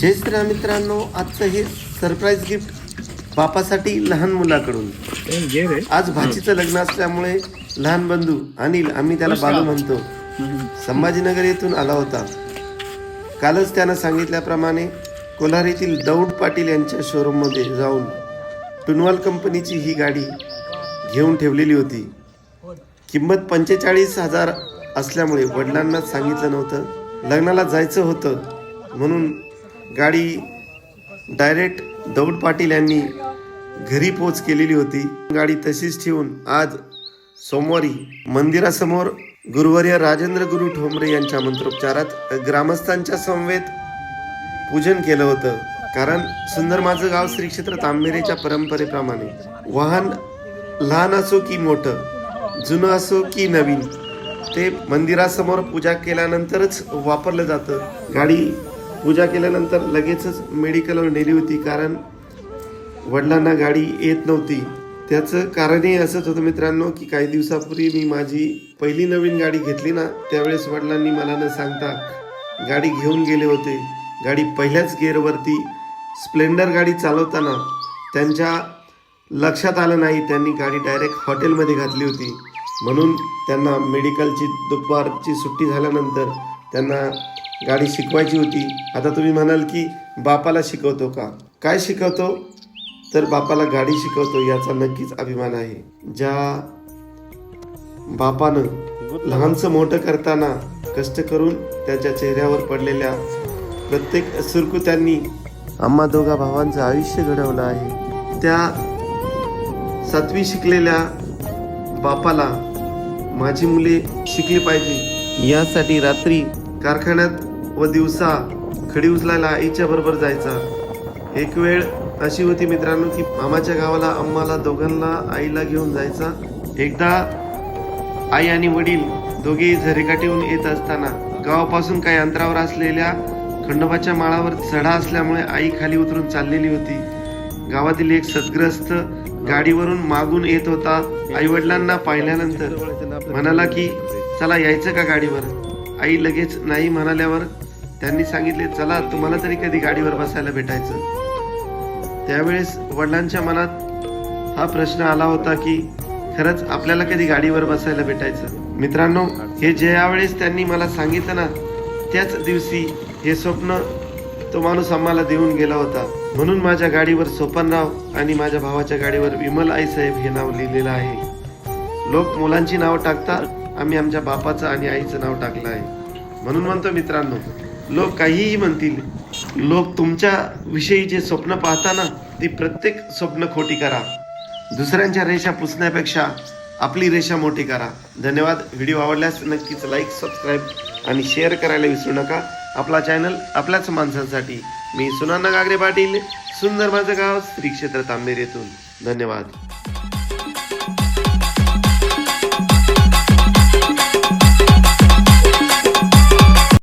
जय श्रीराम मित्रांनो आजचं हे सरप्राईज गिफ्ट बापासाठी लहान मुलाकडून. आज भाचीचं लग्न असल्यामुळे लहान बंधू अनिल आम्ही त्याला बालू म्हणतो. संभाजीनगर येथून आला होता. कालच त्यानं सांगितल्याप्रमाणे कोल्हार येथील दौड पाटील यांच्या शोरूममध्ये जाऊन टुनवाल कंपनीची ही गाडी घेऊन ठेवलेली होती. किंमत पंचेचाळीस हजार असल्यामुळे वडिलांना सांगितलं नव्हतं. लग्नाला जायचं होतं म्हणून गाडी डायरेक्ट दौड पाटील यांनी घरी पोच केलेली होती. गाडी तशीच ठेवून आज सोमवारी मंदिरासमोर गुरुवर्य राजेंद्र गुरु ठोंबरे यांच्या मंत्रोपचारात ग्रामस्थांच्या समवेत पूजन केलं होतं. कारण सुंदर माझं गाव श्री क्षेत्र तांबेरेच्या परंपरेप्रमाणे वाहन लहान असो की मोठं जुनं असो की नवीन ते मंदिरासमोर पूजा केल्यानंतरच वापरलं जातं. गाडी पूजा केल्यानंतर लगेचच मेडिकलवर नेली होती कारण वडिलांना गाडी येत नव्हती. त्याचं कारणही असंच होतं मित्रांनो की काही दिवसापूर्वी मी माझी पहिली नवीन गाडी घेतली ना त्यावेळेस वडिलांनी मला न सांगता गाडी घेऊन गेले होते. गाडी पहिल्याच गिअरवरती स्प्लेंडर गाडी चालवताना त्यांच्या लक्षात आलं नाही त्यांनी गाडी डायरेक्ट हॉटेलमध्ये घातली होती. म्हणून त्यांना मेडिकलची दुपारची सुट्टी झाल्यानंतर त्यांना गाडी शिकवायची होती. आता तुम्ही म्हणाल की बापाला शिकवतो का? काय शिकवतो? तर बापाला गाडी शिकवतो याचा नक्कीच अभिमान आहे. ज्या बापानं लहानचं मोठं करताना कष्ट करून त्याच्या चेहऱ्यावर पडलेल्या प्रत्येक सुरकुत्यांनी आम्हा दोघा भावांचं आयुष्य घडवलं आहे. त्या सातवी शिकलेल्या बापाला माझी मुले शिकली पाहिजे. यासाठी रात्री कारखान्यात व दिवसा खडी उचलायला आईच्या बरोबर जायचा. एक वेळ अशी होती मित्रांनो की मामाच्या गावाला आम्हाला दोघांना आईला घेऊन जायचा. एकदा आई आणि वडील दोघे झरेकाठीहून येत असताना गावापासून काही अंतरावर असलेल्या खंडोबाच्या माळावर चढा असल्यामुळे आई खाली उतरून चाललेली होती. गावातील एक सदग्रस्त गाडीवरून मागून येत होता आई वडिलांना पाहिल्यानंतर. म्हणाला की चला यायचं का गाडीवर? आई लगेच नाही म्हणाल्यावर त्यांनी सांगितले चला तुम्हाला तरी कधी गाडीवर बसायला भेटायचं. त्यावेळेस वडिलांच्या मनात हा प्रश्न आला होता की खरंच आपल्याला कधी गाडीवर बसायला भेटायचं? मित्रांनो हे ज्यावेळेस त्यांनी मला सांगितलं ना त्याच दिवशी हे स्वप्न तो माणूस आम्हाला देऊन गेला होता. म्हणून माझ्या गाडीवर सोपनराव आणि माझ्या भावाच्या गाडीवर विमल आई साहेब हे नाव लिहिलेलं आहे. लोक मुलांची नाव टाकतात आम्ही आमच्या बापाचं आणि आईचं नाव टाकलं आहे. म्हणून म्हणतो मित्रांनो लोक काहीही म्हणतील लोक तुमच्या विषयी जे स्वप्न पाहताना ती प्रत्येक स्वप्न खोटी करा. दुसऱ्यांच्या रेषा पुसण्यापेक्षा आपली रेषा मोठी करा. धन्यवाद. व्हिडिओ आवडल्यास नक्कीच लाईक सबस्क्राईब आणि शेअर करायला विसरू नका. आपला चॅनल आपल्याच माणसांसाठी. मी सुनाना गागरे पाटील सुंदर माझं गाव श्री क्षेत्र तांबेर येथून धन्यवाद.